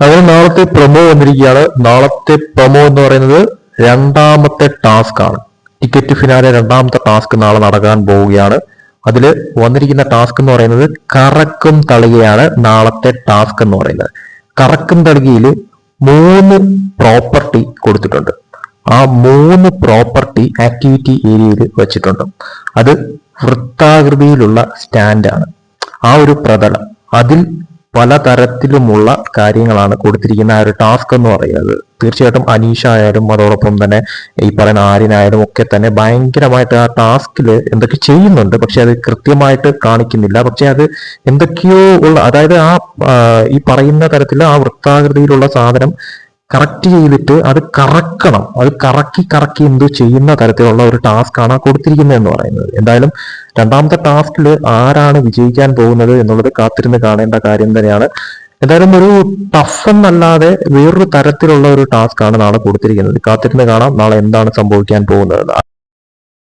അങ്ങനെ നാളത്തെ പ്രൊമോ വന്നിരിക്കുകയാണ്. നാളത്തെ പ്രൊമോ എന്ന് പറയുന്നത് രണ്ടാമത്തെ ടാസ്ക് ആണ്. ടിക്കറ്റ് ഫിനാലെ രണ്ടാമത്തെ ടാസ്ക് നാളെ നടക്കാൻ പോവുകയാണ്. അതിൽ വന്നിരിക്കുന്ന ടാസ്ക് എന്ന് പറയുന്നത് കറക്കും തളികയാണ് നാളത്തെ ടാസ്ക് എന്ന് പറയുന്നത്. കറക്കും തളികയിൽ മൂന്ന് പ്രോപ്പർട്ടി കൊടുത്തിട്ടുണ്ട്. ആ മൂന്ന് പ്രോപ്പർട്ടി ആക്ടിവിറ്റി ഏരിയയിൽ വെച്ചിട്ടുണ്ട്. അത് വൃത്താകൃതിയിലുള്ള സ്റ്റാൻഡാണ് ആ ഒരു പ്രതലം. അതിൽ പലതരത്തിലുമുള്ള കാര്യങ്ങളാണ് കൊടുത്തിരിക്കുന്ന ആ ഒരു ടാസ്ക് എന്ന് പറയുന്നത്. തീർച്ചയായിട്ടും അനീഷ ആയാലും അതോടൊപ്പം തന്നെ ഈ പറയുന്ന ആര്യനായാലും ഒക്കെ തന്നെ ഭയങ്കരമായിട്ട് ആ ടാസ്കിൽ എന്തൊക്കെ ചെയ്യുന്നുണ്ട്. പക്ഷെ അത് കൃത്യമായിട്ട് കാണിക്കുന്നില്ല. പക്ഷെ അത് എന്തൊക്കെയോ ഉള്ള അതായത് ആ ഈ പറയുന്ന തരത്തിൽ ആ വൃത്താകൃതിയിലുള്ള സാധനം കറക്റ്റ് ചെയ്തിട്ട് അത് കറക്കണം. അത് കറക്കി കറക്കി എന്തോ ചെയ്യുന്ന തരത്തിലുള്ള ഒരു ടാസ്ക് ആണ് കൊടുത്തിരിക്കുന്നത് എന്ന് പറയുന്നത്. എന്തായാലും രണ്ടാമത്തെ ടാസ്കിൽ ആരാണ് വിജയിക്കാൻ പോകുന്നത് എന്നുള്ളത് കാത്തിരുന്ന് കാണേണ്ട കാര്യം തന്നെയാണ്. എന്തായാലും ഒരു ടഫ് എന്നല്ലാതെ വേറൊരു തരത്തിലുള്ള ഒരു ടാസ്ക് ആണ് നാളെ കൊടുത്തിരിക്കുന്നത്. കാത്തിരുന്ന് കാണാം. നാളെ എന്താണ് സംഭവിക്കാൻ പോകുന്നത്.